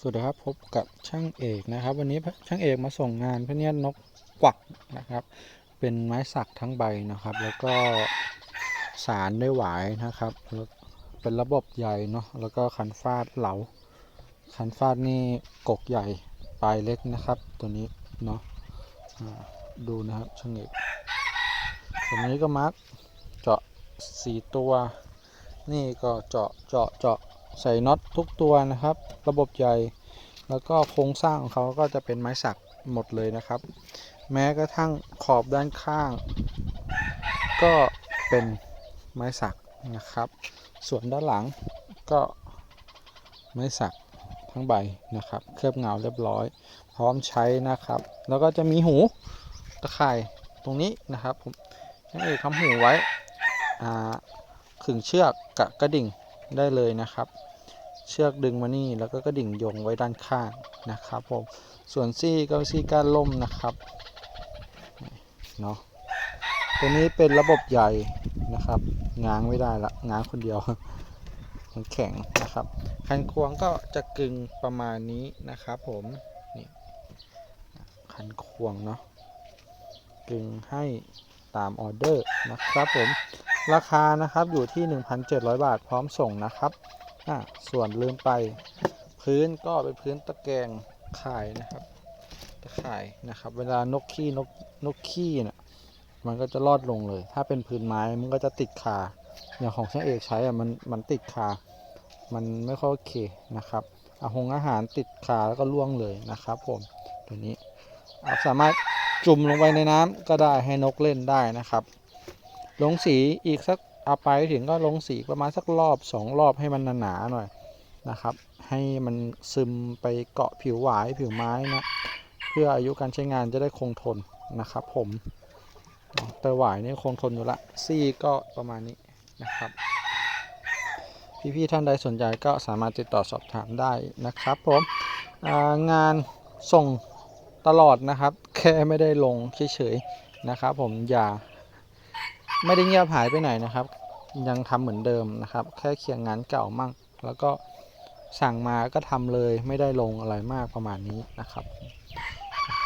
สวัสดีครับพบกับช่างเอกนะครับ วันนี้ช่างเอกมาส่งงานพเนียนกกวักนะครับ เป็นไม้สักทั้งใบนะครับ แล้วก็สารได้หวายนะครับแล้วเป็นระบบใหญ่เนาะแล้วก็คันฟาดเหลา คันฟาดนี่กกใหญ่ปลายเล็กนะครับ ตัวนี้เนาะดูนะครับช่างเอกตัวนี้ก็มาร์กเจาะสีตัว นี่ก็เจาะเจาะเจาะ ใส่น็อตทุกตัวนะครับ ระบบใหญ่ แล้วก็โครงสร้างของเขาก็จะเป็นไม้สักหมดเลยนะครับ แม้กระทั่งขอบด้านข้าง ก็เป็นไม้สักนะครับ ส่วนด้านหลังก็ไม้สักทั้งใบนะครับ เคลือบเงาเรียบร้อย พร้อมใช้นะครับ แล้วก็จะมีหูตะข่ายตรงนี้นะครับผมช่างเอกทำหูไว้ขึงเชือกกับกระดิ่ง ได้เลยนะครับ เชือกดึงมานี่แล้วก็กระดิ่งยงไว้ด้านข้างนะครับผมส่วนซี่ก็ซี่ก้านล่มนะครับเนาะตัวนี้เป็นระบบใหญ่นะครับง้างไม่ได้ละง้างคนเดียวมันแข็งนะครับ คันควงก็จะกึงประมาณนี้นะครับผมนี่คันควงเนาะกึงให้ตามออเดอร์นะครับผม ราคานะครับอยู่ที่ 1,700 บาทพร้อมส่งนะครับอะส่วนลืมไปพื้นก็เป็นพื้นตะแกรงข่ายนะครับ ตะข่ายนะครับ เวลานกขี้นกนกขี้เนี่ยมันก็จะรอดลงเลย ถ้าเป็นพื้นไม้มันก็จะติดคาอย่างของช่างเอกใช้อะมันมันติดคา มันไม่ค่อยโอเคนะครับอาหงอาหารติดขาแล้วก็ล่วงเลยนะครับ ผมตัวนี้สามารถจุ่มลงไปในน้ำก็ได้ให้นกเล่นได้นะครับ ลงสีอีกสักเอาไปถึงก็ลงสีประมาณสักรอบสองรอบให้มันหนาๆหน่อยนะครับ ให้มันซึมไปเกาะผิวหวายผิวไม้นะเพื่ออายุการใช้งานจะได้คงทนนะครับ ผมเตอหวายนี่คงทนอยู่ละซี่ก็ประมาณนี้นะครับพี่ๆท่านใดสนใจก็สามารถติดต่อสอบถามได้นะครับ ผมงานส่งตลอดนะครับ แค่ไม่ได้ลงเฉยๆนะครับ ผมอย่า ไม่ได้เงียบหายไปไหนนะครับ ยังทำเหมือนเดิมนะครับ แค่เคียงงานเก่ามั่ง แล้วก็สั่งมาก็ทำเลยไม่ได้ลงอะไรมากประมาณนี้นะครับ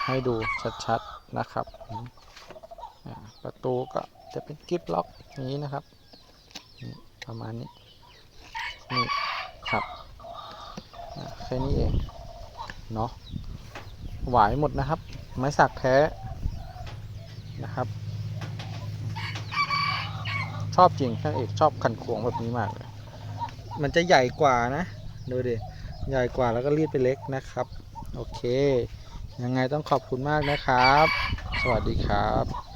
ให้ดูชัดๆนะครับ ประตูก็จะเป็นกิฟล็อกอย่างนี้นะครับประมาณนี้นี่ครับแค่นี้เองเนาะหวายหมดนะครับ ไม้สักแท้นะครับ ชอบจริงช่างเอกชอบคันควงแบบนี้มากเลยมันจะใหญ่กว่านะดูดิใหญ่กว่าแล้วก็รีดไปเล็กนะครับ โอเค ยังไงต้องขอบคุณมากนะครับ สวัสดีครับ